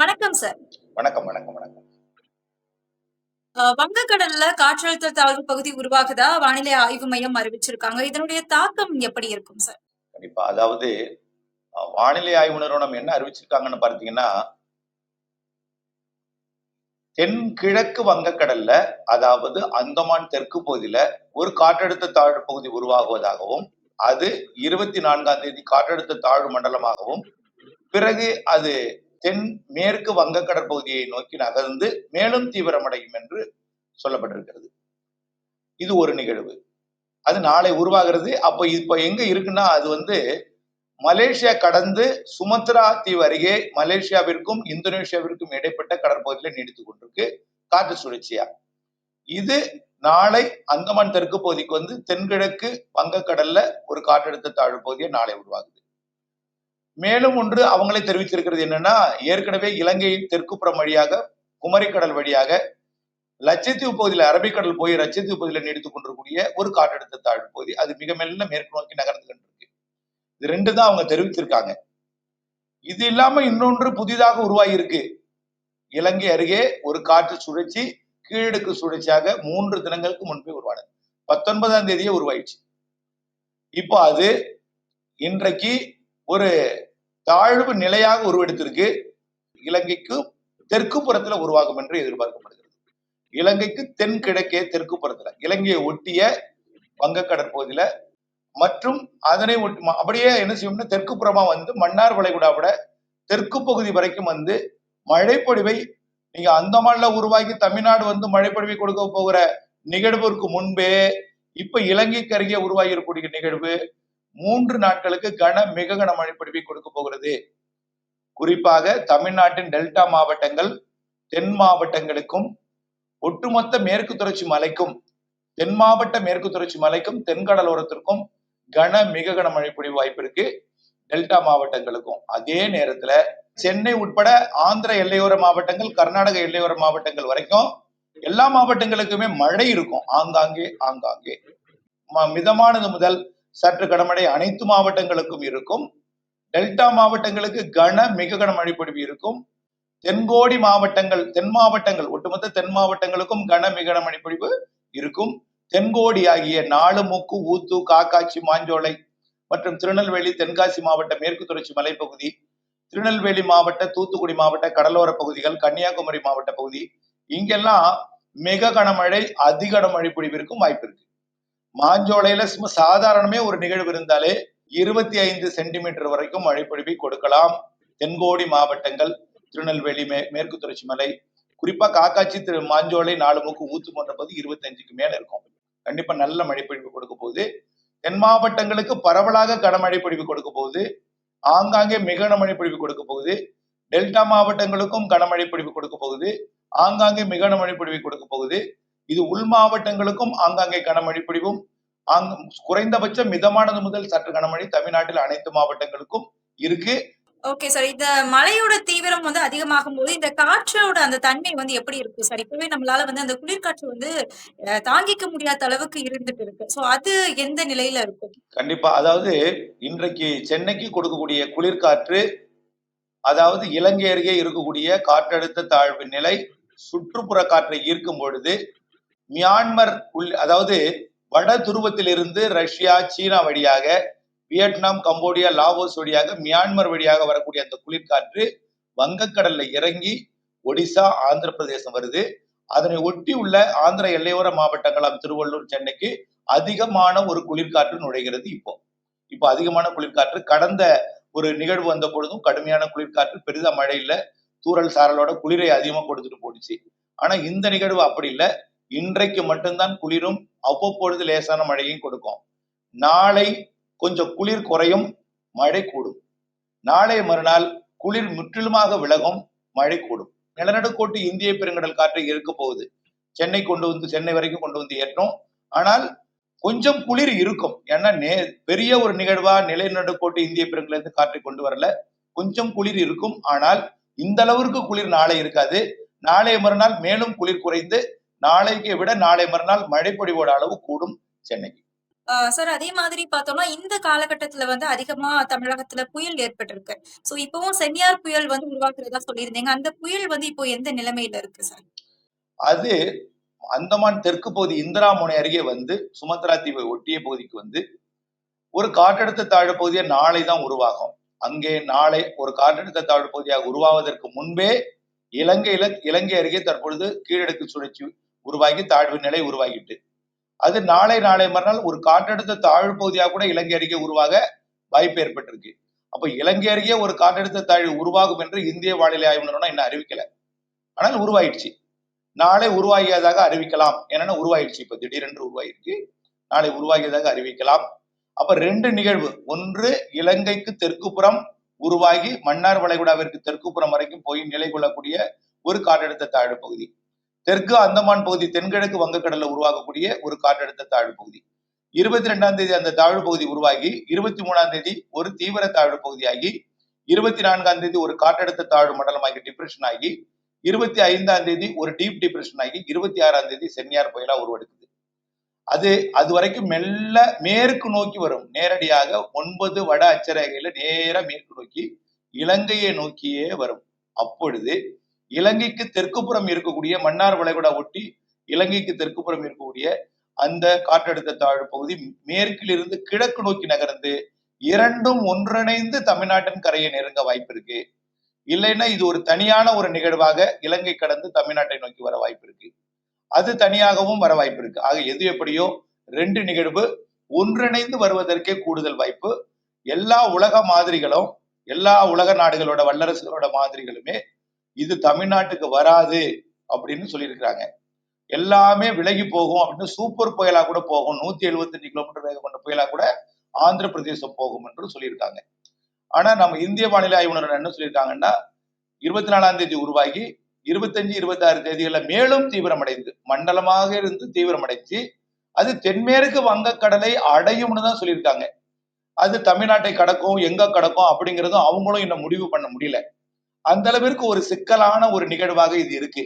வணக்கம் சார். வணக்கம், வணக்கம், வணக்கம். வங்கக்கடல்ல காற்றழுத்த தாழ்வு பகுதி உருவாகுதா வானிலை ஆய்வு மையம் அறிவிச்சிருக்காங்க. இதனுடைய தாக்கம் எப்படி இருக்கும் சார்? கண்டிப்பா. அதாவது வானிலை ஆய்வு நிறுவனம் என்ன அறிவிச்சிருக்காங்கன்னு பார்த்தீங்கன்னா தென்கிழக்கு வங்கக்கடல்ல, அதாவது அந்தமான் தெற்கு பகுதியில ஒரு காற்றழுத்த தாழ்வு பகுதி உருவாகுவதாகவும், அது 24ஆம் தேதி காற்றழுத்த தாழ்வு மண்டலமாகவும், பிறகு அது தென் மேற்கு வங்கக்கடல் பகுதியை நோக்கி நகர்ந்து மேலும் தீவிரமடையும் என்று சொல்லப்பட்டிருக்கிறது. இது ஒரு நிகழ்வு. அது நாளை உருவாகிறது. அப்ப இப்ப எங்க இருக்குன்னா, அது வந்து மலேசியா கடந்து சுமத்ரா தீவு அருகே மலேசியாவிற்கும், இந்தோனேஷியாவிற்கும் இடைப்பட்ட கடற்பகுதியில நீடித்துக் கொண்டிருக்கு. காற்று சுழற்சியா. இது நாளை அந்தமான் தெற்கு பகுதிக்கு வந்து தென்கிழக்கு வங்கக்கடல்ல ஒரு காற்றழுத்த தாழ்வு பகுதியை நாளை உருவாகுது. மேலும் ஒன்று அவங்களே தெரிவித்திருக்கிறது என்னன்னா, ஏற்கனவே இலங்கையின் தெற்குப்புறம் வழியாக, குமரிக்கடல் வழியாக லட்சத்தீவு பகுதியில அரபிக்கடல் போய் லட்சத்தீவு பகுதியில நீடித்துக் கொண்டிருக்கக்கூடிய ஒரு காற்றழுத்த தாழ்வு பகுதி. அது மிக மெல்ல மேற்கு நோக்கி நகர்ந்து கொண்டிருக்கு. இது ரெண்டு தான் அவங்க தெரிவித்திருக்காங்க இது இல்லாம இன்னொன்று புதிதாக உருவாகி இருக்கு. இலங்கை அருகே ஒரு காற்று சுழற்சி கீழடுக்கு சுழற்சியாக மூன்று தினங்களுக்கு முன்பே உருவானது. 19ஆம் தேதியே உருவாயிடுச்சு. இப்போ அது இன்றைக்கு ஒரு தாழ்வு நிலையாக உருவெடுத்திருக்கு. இலங்கைக்கு தெற்கு புறத்துல உருவாகும் என்று எதிர்பார்க்கப்படுகிறது. இலங்கைக்கு தென் கிழக்கே தெற்கு புறத்துல, இலங்கையை ஒட்டிய வங்கக்கடல் பகுதியில மற்றும் அதனை ஒட்டி அப்படியே என்ன செய்யும்னா தெற்கு புறமா வந்து மன்னார் வளைகுடாவோட தெற்கு பகுதி வரைக்கும் வந்து மழைப்பொழிவை நீங்க அந்தமான்ல உருவாக்கி தமிழ்நாடு வந்து மழைப்பொழிவை கொடுக்க போகிற நிகழ்விற்கு முன்பே இப்ப இலங்கைக்கு அருகே உருவாகி இருக்கக்கூடிய நிகழ்வு மூன்று நாட்களுக்கு கன மிக கன மழைப்பொழிவை கொடுக்க போகிறது. குறிப்பாக தமிழ்நாட்டின் டெல்டா மாவட்டங்கள், தென் மாவட்டங்களுக்கும், ஒட்டுமொத்த மேற்கு தொடர்ச்சி மலைக்கும், தென் மாவட்ட மேற்கு தொடர்ச்சி மலைக்கும், தென்கடலோரத்திற்கும் கன மிக கன மழைப்பொழிவு வாய்ப்பு இருக்கு. டெல்டா மாவட்டங்களுக்கும். அதே நேரத்துல சென்னை உட்பட ஆந்திர எல்லையோர மாவட்டங்கள், கர்நாடக எல்லையோர மாவட்டங்கள் வரைக்கும் எல்லா மாவட்டங்களுக்குமே மழை இருக்கும். ஆங்காங்கே, ஆங்காங்கே. ம மிதமானது முதல் சற்று கனமழை அனைத்து மாவட்டங்களுக்கும் இருக்கும். டெல்டா மாவட்டங்களுக்கு கன மிக கனமழை பொழிவு இருக்கும். தென்கோடி மாவட்டங்கள், தென் மாவட்டங்கள் ஒட்டுமொத்த தென் மாவட்டங்களுக்கும் கன மிக கனமழை பொழிவு இருக்கும். தென்கோடி ஆகிய நாலுமுக்கு, ஊத்து, காக்காட்சி, மாஞ்சோலை மற்றும் திருநெல்வேலி, தென்காசி மாவட்ட மேற்கு தொடர்ச்சி மலைப்பகுதி, திருநெல்வேலி மாவட்ட, தூத்துக்குடி மாவட்ட கடலோர பகுதிகள், கன்னியாகுமரி மாவட்ட பகுதி இங்கெல்லாம் மிக கனமழை, அதிக கனமழை பொழிவிற்கும் வாய்ப்பு இருக்கு. மாஞ்சோலையில சும்மா சாதாரணமே ஒரு நிகழ்வு இருந்தாலே 25 சென்டிமீட்டர் வரைக்கும் மழைப்பொழிவை கொடுக்கலாம். தென்கோடி மாவட்டங்கள், திருநெல்வேலி மே மேற்கு தொடர்ச்சி மலை, குறிப்பா காக்காட்சி, திரு மாஞ்சோலை, நாலுமுக்கு, ஊத்து போன்ற பகுதி 25க்கு மேல இருக்கும். கண்டிப்பா நல்ல மழைப்பொழிவு கொடுக்க போகுது. தென் மாவட்டங்களுக்கு பரவலாக கனமழை பொழிவு கொடுக்க போகுது. ஆங்காங்கே மிக கனமழை பொழிவு கொடுக்க போகுது. டெல்டா மாவட்டங்களுக்கும் கனமழை பொழிவு கொடுக்க போகுது. ஆங்காங்கே மிக கனமழை பொழிவு கொடுக்க போகுது. இது உள் மாவட்டங்களுக்கும் ஆங்காங்கே கனமழை பொழிவும், ஆங் குறைந்தபட்சம் மிதமானது முதல் சற்று கனமழை தமிழ்நாட்டில் அனைத்து மாவட்டங்களுக்கும் இருக்கு. Okay sir. இந்த மழையோட தீவிரம் வந்து அதிகமாகும்போது, இந்த காற்றோட அந்த தன்மை வந்து எப்படி இருக்கும் சார்? இப்பவே நம்மளால வந்து அந்த குளிர்காற்று வந்து தாங்கிக்க முடியாத அளவுக்கு இருந்துட்டு இருக்கு. சோ அது எந்த நிலையில இருக்கும்? கண்டிப்பா. அதாவது இன்றைக்கு சென்னைக்கு கொடுக்கக்கூடிய குளிர்காற்று, அதாவது இலங்கை அருகே இருக்கக்கூடிய காற்றழுத்த தாழ்வு நிலை சுற்றுப்புற காற்றை ஈர்க்கும் பொழுது, மியான்மர் உள் அதாவது வட துருவத்திலிருந்து ரஷ்யா, சீனா வழியாக, வியட்நாம், கம்போடியா, லாவோஸ் வழியாக, மியான்மர் வழியாக வரக்கூடிய அந்த குளிர்காற்று வங்கக்கடல்ல இறங்கி ஒடிசா, ஆந்திர பிரதேசம் வருது. அதனை ஒட்டி உள்ள ஆந்திர எல்லையோர மாவட்டங்களாம் திருவள்ளூர், சென்னைக்கு அதிகமான ஒரு குளிர்காற்று நுழைகிறது இப்போ. இப்போ அதிகமான குளிர்காற்று கடந்த ஒரு நிகழ்வு வந்த பொழுதும் கடுமையான குளிர்காற்று பெரிதா மழை இல்லை தூறல் சாரலோட குளிரை அதிகமா கொடுத்துட்டு போணுச்சு. ஆனா இந்த நிகழ்வு அப்படி இல்லை இன்றைக்கு மட்டும்தான் குளிரும், அவ்வப்பொழுது லேசான மழையும் கொடுக்கும். நாளை கொஞ்சம் குளிர் குறையும், மழை கூடும். நாளை மறுநாள் குளிர் முற்றிலுமாக விலகும், மழை கூடும். நிலநடுக்கோட்டு இந்திய பெருங்கடல் காற்று இருக்க போகுது. சென்னை கொண்டு வந்து சென்னை வரைக்கும் கொண்டு வந்து ஏற்றும். ஆனால் கொஞ்சம் குளிர் இருக்கும். ஏன்னா நே பெரிய ஒரு நிகழ்வா நிலநடுக்கோட்டு இந்திய பெருங்கடலிருந்து காற்றை கொண்டு வரல. கொஞ்சம் குளிர் இருக்கும். ஆனால் இந்த அளவிற்கு குளிர் நாளை இருக்காது. நாளை மறுநாள் மேலும் குளிர் குறைந்து, நாளைக்கு விட நாளை மறுநாள் மழைப்பொழிவோட அளவு கூடும் சென்னைக்கு. சார் அதே மாதிரி பார்த்தோம்னா இந்த காலகட்டத்துல வந்து அதிகமா தமிழகத்துல புயல் ஏற்பட்டிருக்கு. சோ இப்பவும் சென்னியார் புயல் வந்து உருவாக்குறதா சொல்லியிருந்தீங்க. அந்த புயல் வந்து இப்போ எந்த நிலைமையில இருக்கு சார்? அது அந்தமான் தெற்கு பகுதி இந்திரா முனை அருகே வந்து சுமத்ரா தீவை ஒட்டிய பகுதிக்கு வந்து ஒரு காற்றழுத்த தாழ்வு பகுதியா நாளை தான் உருவாகும். அங்கே நாளை ஒரு காற்றழுத்த தாழ்வு பகுதியாக உருவாவதற்கு முன்பே இலங்கையில இலங்கை அருகே தற்பொழுது கீழடுக்கு சுழற்சி உருவாகி தாழ்வு நிலை உருவாகிட்டு. அது நாளை நாளை மறுநாள் ஒரு காற்றழுத்த தாழ்வு பகுதியாக கூட இலங்கை அருகே உருவாக வாய்ப்பு ஏற்பட்டிருக்கு. அப்ப இலங்கை அருகே ஒரு காற்றழுத்த தாழ்வு உருவாகும் என்று இந்திய வானிலை ஆய்வு நிறுவனம் இன்னும் அறிவிக்கல. ஆனால் உருவாயிடுச்சு. நாளை உருவாகியதாக அறிவிக்கலாம். என்னன்னா உருவாயிடுச்சு. இப்ப திடீரென்று உருவாயிருக்கு. நாளை உருவாகியதாக அறிவிக்கலாம். அப்ப ரெண்டு நிகழ்வு. ஒன்று இலங்கைக்கு தெற்குப்புறம் உருவாகி மன்னார் வளைகுடாவிற்கு தெற்குப்புறம் வரைக்கும் போய் நிலை கொள்ளக்கூடிய ஒரு காற்றழுத்த தாழ்வு பகுதி. தெற்கு அந்தமான் பகுதி தென்கிழக்கு வங்கக்கடல்ல உருவாகக்கூடிய ஒரு காற்றழுத்த தாழ்வு பகுதி. இருபத்தி ரெண்டாம் தேதி அந்த தாழ்வு பகுதி உருவாகி இருபத்தி மூணாம் தேதி ஒரு தீவிர தாழ்வு பகுதியாகி இருபத்தி நான்காம் தேதி ஒரு காற்றழுத்த தாழ்வு மண்டலமாகி டிப்ரெஷன் ஆகி இருபத்தி ஐந்தாம் தேதி ஒரு டீப் டிப்ரெஷன் ஆகி இருபத்தி ஆறாம் தேதி சென்னியார் புயலா உருவெடுக்குது. அது அது வரைக்கும் மெல்ல மேற்கு நோக்கி வரும். நேரடியாக ஒன்பது வட அச்சரேகையில நேரா மேற்கு நோக்கி இலங்கையை நோக்கியே வரும். அப்பொழுது இலங்கைக்கு தெற்குப்புறம் இருக்கக்கூடிய மன்னார் வளைகுடா ஒட்டி இலங்கைக்கு தெற்குப்புறம் இருக்கக்கூடிய அந்த காற்றழுத்த தாழ்வு பகுதி மேற்கிலிருந்து கிழக்கு நோக்கி நகர்ந்து இரண்டும் ஒன்றிணைந்து தமிழ்நாட்டின் கரையை நெருங்க வாய்ப்பு இருக்கு. இல்லைன்னா இது ஒரு தனியான ஒரு நிகழ்வாக இலங்கை கடந்து தமிழ்நாட்டை நோக்கி வர வாய்ப்பு இருக்கு. அது தனியாகவும் வர வாய்ப்பு இருக்கு. ஆக எது எப்படியோ ரெண்டு நிகழ்வு ஒன்றிணைந்து வருவதற்கே கூடுதல் வாய்ப்பு. எல்லா உலக மாதிரிகளும் எல்லா உலக நாடுகளோட வல்லரசுகளோட மாதிரிகளுமே இது தமிழ்நாட்டுக்கு வராது அப்படின்னு சொல்லியிருக்கிறாங்க. எல்லாமே விலகி போகும் அப்படின்னு சூப்பர் புயலா கூட போகும். நூத்தி எழுபத்தஞ்சு கிலோமீட்டர் வேகம் கொண்ட புயலா கூட ஆந்திர பிரதேசம் போகும் என்று சொல்லியிருக்காங்க. ஆனா நம்ம இந்திய வானிலை ஆய்வு என்ன சொல்லியிருக்காங்கன்னா இருபத்தி நாலாம் தேதி உருவாகி இருபத்தஞ்சு இருபத்தி ஆறு தேதிகளில் மேலும் தீவிரமடைந்து மண்டலமாக இருந்து தீவிரமடைஞ்சு அது தென்மேற்கு வங்கக்கடலை அடையும்னு தான் சொல்லியிருக்காங்க. அது தமிழ்நாட்டை கடக்கும் எங்க கடக்கும் அப்படிங்கிறதும் அவங்களும் இன்னும் முடிவு பண்ண முடியல. அந்த அளவிற்கு ஒரு சிக்கலான ஒரு நிகழ்வாக இது இருக்கு.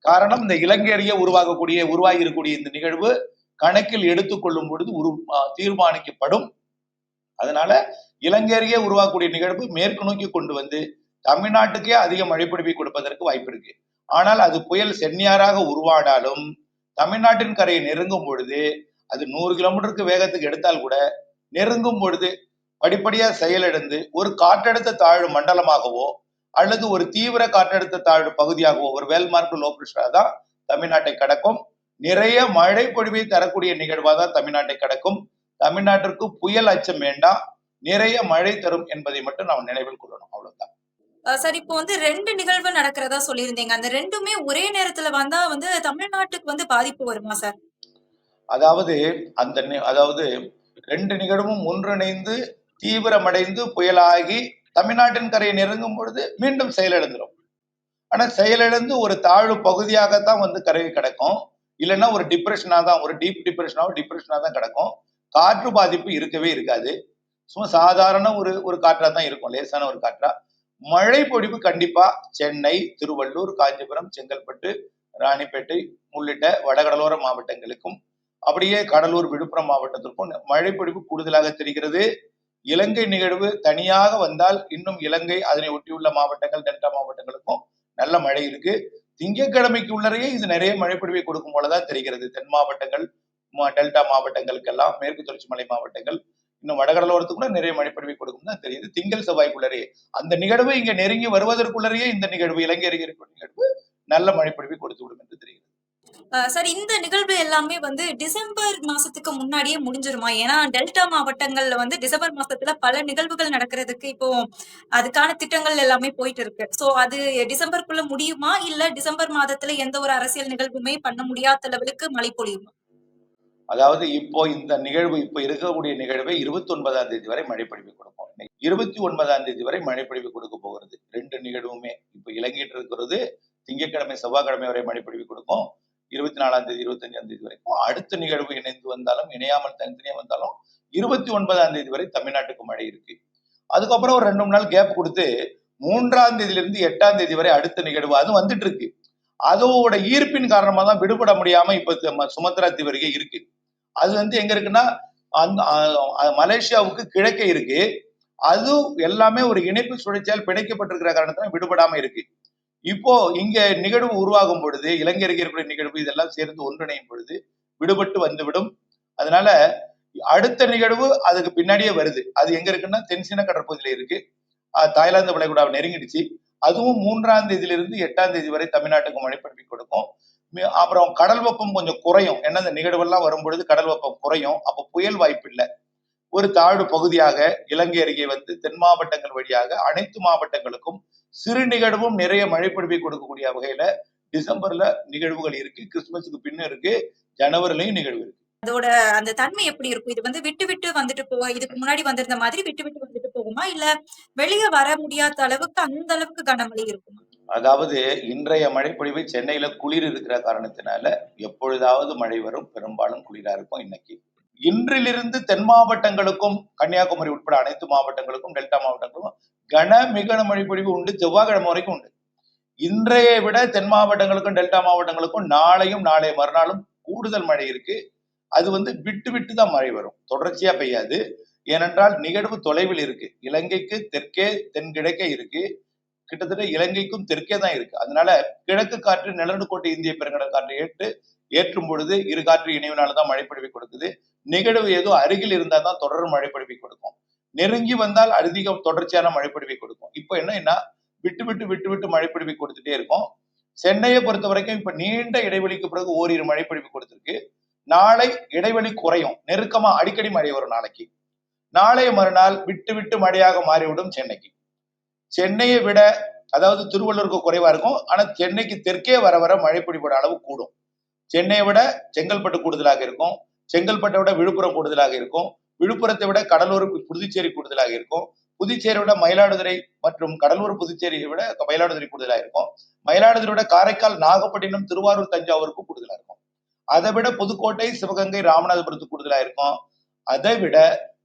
காரணம் இந்த இலங்கை உருவாகக்கூடிய உருவாகி இருக்கக்கூடிய இந்த நிகழ்வு கணக்கில் எடுத்துக்கொள்ளும் பொழுது உரு தீர்மானிக்கப்படும். அதனால இலங்கை உருவாகக்கூடிய நிகழ்வு மேற்கு நோக்கி கொண்டு வந்து தமிழ்நாட்டுக்கே அதிக மழைப்பிடிப்பை கொடுப்பதற்கு வாய்ப்பு இருக்கு. ஆனால் அது புயல் சென்னியாராக உருவானாலும் தமிழ்நாட்டின் கரையை நெருங்கும் பொழுது அது நூறு கிலோமீட்டருக்கு வேகத்துக்கு எடுத்தால் கூட நெருங்கும் பொழுது படிப்படியா செயலிழந்து ஒரு காற்றழுத்த தாழ்வு மண்டலமாகவோ அல்லது ஒரு தீவிர காற்றழுத்த தாழ்வு பகுதியாகவோ ஒரு வேல்மார்க் லோ பிரஷரா தான் தமிழ்நாட்டை கடக்கும். நிறைய மழை பொழிவை தரக்கூடிய நிகழ்வாக தான் தமிழ்நாட்டை கடக்கும். தமிழ்நாட்டிற்கு புயல் அச்சம் வேண்டாம். நிறைய மழை தரும் என்பதை மட்டும் நாம் நினைவில் கொள்ளணும். அவ்வளவுதான். சார் இப்போ வந்து ரெண்டு நிகழ்வு நடக்கிறதா சொல்லியிருந்தீங்க. அந்த ரெண்டுமே ஒரே நேரத்துல வந்தா வந்து தமிழ்நாட்டுக்கு வந்து பாதிப்பு வருமா சார்? அதாவது அந்த அதாவது ரெண்டு நிகழ்வும் ஒன்றிணைந்து தீவிரமடைந்து புயலாகி தமிழ்நாட்டின் கரையை நெருங்கும் பொழுது மீண்டும் செயலிழந்துடும் ஆனா செயலிழந்து ஒரு தாழ்வு பகுதியாகத்தான் வந்து கரையை கிடக்கும். இல்லைன்னா ஒரு டிப்ரெஷனா தான் ஒரு டீப் டிப்ரெஷனாவோ டிப்ரெஷனா தான் கிடக்கும். காற்று பாதிப்பு இருக்கவே இருக்காது. சும்மா சாதாரண ஒரு ஒரு காற்றா தான் இருக்கும் லேசான ஒரு காற்றா. மழை பொழிவு கண்டிப்பா சென்னை திருவள்ளூர் காஞ்சிபுரம் செங்கல்பட்டு ராணிப்பேட்டை உள்ளிட்ட வடகடலோர மாவட்டங்களுக்கும் அப்படியே கடலூர் விழுப்புரம் மாவட்டத்திற்கும் மழை பொழிவு கூடுதலாக தெரிகிறது. இலங்கை நிகழ்வு தனியாக வந்தால் இன்னும் இலங்கை அதனை ஒட்டியுள்ள மாவட்டங்கள் டெல்டா மாவட்டங்களுக்கும் நல்ல மழை இருக்கு. திங்கட்கிழமைக்கு உள்ளரையே இது நிறைய மழைப்பொழிவை கொடுக்கும் போலதான் தெரிகிறது. தென் மாவட்டங்கள் டெல்டா மாவட்டங்களுக்கெல்லாம் மேற்கு தொடர்ச்சி மலை மாவட்டங்கள் இன்னும் வடகடலோரத்துக்கு கூட நிறைய மழைப்பொழிவை கொடுக்கும் தான் தெரியுது. திங்கள் செவ்வாய்க்குள்ளரே அந்த நிகழ்வு இங்க நெருங்கி வருவதற்குள்ளரையே இந்த நிகழ்வு இலங்கை அறிஞர்கள் நிகழ்வு நல்ல மழைப்பொழிவை கொடுத்து சார் இந்த நிகழ்வு எல்லாமே வந்து டிசம்பர் மாசத்துக்கு முன்னாடியே முடிஞ்சிருமா? ஏன்னா டெல்டா மாவட்டங்கள்ல வந்து டிசம்பர் மாசத்துல பல நிகழ்வுகள் நடக்கிறதுக்கு இப்போ அதுக்கான திட்டங்கள் எல்லாமே போயிட்டு இருக்கு சோ அது டிசம்பருக்குள்ள முடியுமா? இல்ல டிசம்பர் மாதத்துல எந்த ஒரு அரசியல் நிகழ்வுமே பண்ண முடியாத அளவுக்கு மழை பொழியுமா? அதாவது இப்போ இந்த நிகழ்வு இப்போ இருக்கக்கூடிய நிகழ்வை இருபத்தி ஒன்பதாம் தேதி வரை மழைப்பொழிவு கொடுக்கும். இருபத்தி ஒன்பதாம் தேதி வரை மழைப்பொழிவு கொடுக்க போகிறது. ரெண்டு நிகழ்வுமே இப்போ இலங்கைட்டு இருக்கிறது திங்கட்கிழமை செவ்வாய்க்கிழமை வரை மழைப்பொழிவு கொடுக்கும். இருபத்தி நாலாம் தேதி இருபத்தஞ்சாம் தேதி வரைக்கும். அடுத்த நிகழ்வு இணைந்து வந்தாலும் இணையாமல் தனித்தனியா வந்தாலும் இருபத்தி ஒன்பதாம் தேதி வரை தமிழ்நாட்டுக்கு மழை இருக்கு. அதுக்கப்புறம் ஒரு ரெண்டு மூணு நாள் கேப் கொடுத்து மூன்றாம் தேதியில இருந்து எட்டாம் தேதி வரை அடுத்த நிகழ்வு அது வந்துட்டு இருக்கு. அதோட ஈர்ப்பின் காரணமா தான் விடுபட முடியாம இப்ப சுமத்ரா தீவு இருக்கு. அது வந்து எங்க இருக்குன்னா அந்த மலேசியாவுக்கு கிழக்கே இருக்கு. அது எல்லாமே ஒரு இணைப்பு சுழற்சியால் பிணைக்கப்பட்டிருக்கிற காரணத்தினால விடுபடாம இருக்கு. இப்போ இங்க நிகழ்வு உருவாகும் பொழுது இலங்கை நிகழ்வு இதெல்லாம் சேர்ந்து ஒன்றிணையும் பொழுது விடுபட்டு வந்துவிடும். அதனால அடுத்த நிகழ்வு அதுக்கு பின்னாடியே வருது. அது எங்க இருக்குன்னா தென்சீன கடற்பகுதியில இருக்கு. தாய்லாந்து வளைகுடாவை நெருங்கிடுச்சு. அதுவும் மூன்றாம் தேதியிலிருந்து எட்டாம் தேதி வரை தமிழ்நாட்டுக்கு மழை பரப்பி கொடுக்கும். அப்புறம் கடல் வெப்பம் கொஞ்சம் குறையும். ஏன்னா இந்த நிகழ்வெல்லாம் வரும் பொழுது கடல் வெப்பம் குறையும். அப்போ புயல் வாய்ப்பு இல்லை ஒரு தாழ்வு பகுதியாக இலங்கை அருகே வந்து தென் மாவட்டங்கள் வழியாக அனைத்து மாவட்டங்களுக்கும் சிறு நிகழ்வும் நிறைய மழை பொழிவை கொடுக்கக்கூடிய வகையில டிசம்பர்ல நிகழ்வுகள் இருக்கு. கிறிஸ்துமஸுக்கு பின்ன இருக்கு. ஜனவரிலையும் நிகழ்வு இருக்கு. அதோட அந்த தன்மை எப்படி இருக்கும்? இது வந்து விட்டு விட்டு வந்துட்டு போக இதுக்கு முன்னாடி வந்திருந்த மாதிரி விட்டு விட்டு வந்துட்டு போகுமா? இல்ல வெளியே வர முடியாத அளவுக்கு அந்த அளவுக்கு கனமழை இருக்குமா? அதாவது இன்றைய மழைப்பொழிவு சென்னையில குளிர் இருக்கிற காரணத்தினால எப்பொழுதாவது மழை வரும். பெரும்பாலும் குளிரா இருக்கும் இன்னைக்கு. இன்றிலிருந்து தென் மாவட்டங்களுக்கும் கன்னியாகுமரி உட்பட அனைத்து மாவட்டங்களுக்கும் டெல்டா மாவட்டங்களுக்கும் கன மிக மழைப்பொழிவு உண்டு செவ்வாய்க்கிழமை வரைக்கும் உண்டு. இன்றைய விட தென் மாவட்டங்களுக்கும் டெல்டா மாவட்டங்களுக்கும் நாளையும் நாளை மறுநாளும் கூடுதல் மழை இருக்கு. அது வந்து விட்டு விட்டு தான் மழை வரும். தொடர்ச்சியா பெய்யாது. ஏனென்றால் நிகழ்வு தொலைவில் இருக்கு. இலங்கைக்கு தெற்கே தென்கிழக்கே இருக்கு. கிட்டத்தட்ட இலங்கைக்கும் தெற்கே தான் இருக்கு. அதனால கிழக்கு காற்று நிலநடுக்கோட்டை இந்திய பெருங்கடல் காற்று ஏற்று ஏற்றும் பொழுது இரு காற்று இணைவினால தான் மழைப்பொழிவை கொடுக்குது. நிகழ்வு ஏதோ அருகில் இருந்தால் தான் தொடர் மழைப்பொழிவை கொடுக்கும். நெருங்கி வந்தால் அதிகம் தொடர்ச்சியான மழைப்பொழிவை கொடுக்கும். இப்போ என்னன்னா விட்டு விட்டு விட்டு விட்டு மழைப்பொழிவை கொடுத்துட்டே இருக்கும். சென்னையை பொறுத்த வரைக்கும் இப்ப நீண்ட இடைவெளிக்கு பிறகு ஓரிரு மழைப்பொழிவு கொடுத்திருக்கு. நாளை இடைவெளி குறையும். நெருக்கமா அடிக்கடி மழை வரும் நாளைக்கு. நாளைய மறுநாள் விட்டு விட்டு மழையாக மாறிவிடும் சென்னைக்கு. சென்னையை விட அதாவது திருவள்ளூருக்கு குறைவா இருக்கும். ஆனா சென்னைக்கு தெற்கே வர வர மழை பிடிபட அளவு கூடும். சென்னையை விட செங்கல்பட்டு கூடுதலாக இருக்கும். செங்கல்பட்டை விட விழுப்புரம் கூடுதலாக இருக்கும். விழுப்புரத்தை விட கடலூர் புதுச்சேரி கூடுதலாக இருக்கும். புதுச்சேரியை விட மயிலாடுதுறை மற்றும் கடலூர் புதுச்சேரியை விட மயிலாடுதுறை கூடுதலாக இருக்கும். மயிலாடுதுறை விட காரைக்கால் நாகப்பட்டினம் திருவாரூர் தஞ்சாவூருக்கு கூடுதலாக இருக்கும். அதை விட புதுக்கோட்டை சிவகங்கை ராமநாதபுரத்துக்கு கூடுதலாக இருக்கும். அதை விட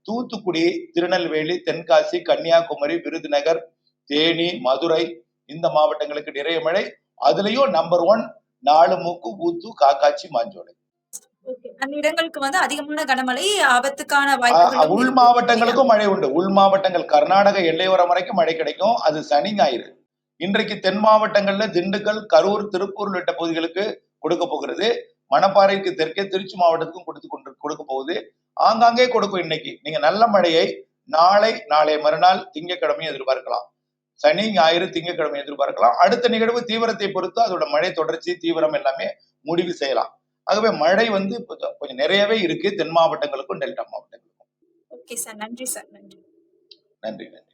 தூத்துக்குடி திருநெல்வேலி தென்காசி கன்னியாகுமரி விருதுநகர் தேனி மதுரை இந்த மாவட்டங்களுக்கு நிறைய மழை. அதுலயும் நம்பர் ஒன் நாலுமுக்கு ஊத்து காக்காட்சி மாஞ்சோலை Okay. அந்த இடங்களுக்கு வந்து அதிகமான கனமழை ஆபத்துக்கான உள் மாவட்டங்களுக்கும் மழை உண்டு. உள் மாவட்டங்கள் கர்நாடக எல்லையோரம் வரைக்கும் மழை கிடைக்கும். அது சனி ஞாயிறு. இன்றைக்கு தென் மாவட்டங்கள்ல திண்டுக்கல் கரூர் திருப்பூர் உள்ளிட்ட பகுதிகளுக்கு கொடுக்க போகிறது. மணப்பாறைக்கு தெற்கே திருச்சி மாவட்டத்துக்கும் கொடுத்து கொண்டு கொடுக்க போகுது. ஆங்காங்கே கொடுக்கும் இன்னைக்கு. நீங்க நல்ல மழையை நாளை நாளை மறுநாள் திங்கட்கிழமை எதிர்பார்க்கலாம். சனி ஞாயிறு திங்கட்கிழமை எதிர்பார்க்கலாம். அடுத்த நிகழ்வு தீவிரத்தை பொறுத்து அதோட மழை தொடர்ச்சி தீவிரம் எல்லாமே முடிவு செய்யலாம். ஆகவே மழை வந்து கொஞ்சம் நிறையவே இருக்கு. தென் மாவட்டங்களுக்கும் டெல்டா மாவட்டங்களுக்கும். Okay sir. நன்றி சார். நன்றி. நன்றி நன்றி.